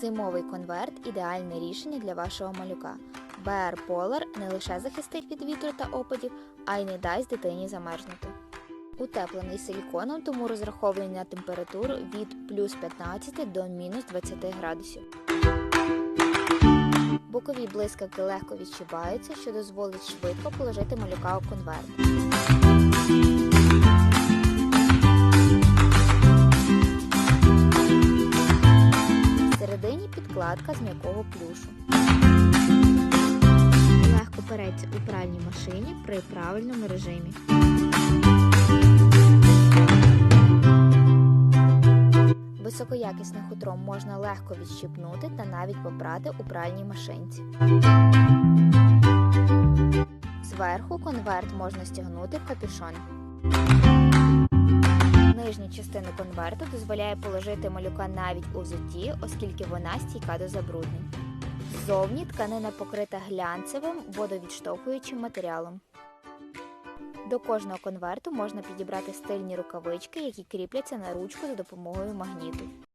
Зимовий конверт ідеальне рішення для вашого малюка. BR Polar не лише захистить від вітру та опадів, а й не дасть дитині замерзнути. Утеплений силіконом, тому розрахований на температуру від плюс 15 до мінус 20 градусів. Бокові блискавки легко відчуваються, що дозволить швидко положити малюка у конверт. Підкладка з м'якого плюшу. Легко переться у пральній машині при правильному режимі. Високоякісне хутро можна легко відщипнути та навіть попрати у пральній машинці. Зверху конверт можна стягнути в капюшон. Нижня частина конверту дозволяє положити малюка навіть у взутті, оскільки вона стійка до забруднень. Ззовні тканина покрита глянцевим водовідштовхуючим матеріалом. До кожного конверту можна підібрати стильні рукавички, які кріпляться на ручку за допомогою магніту.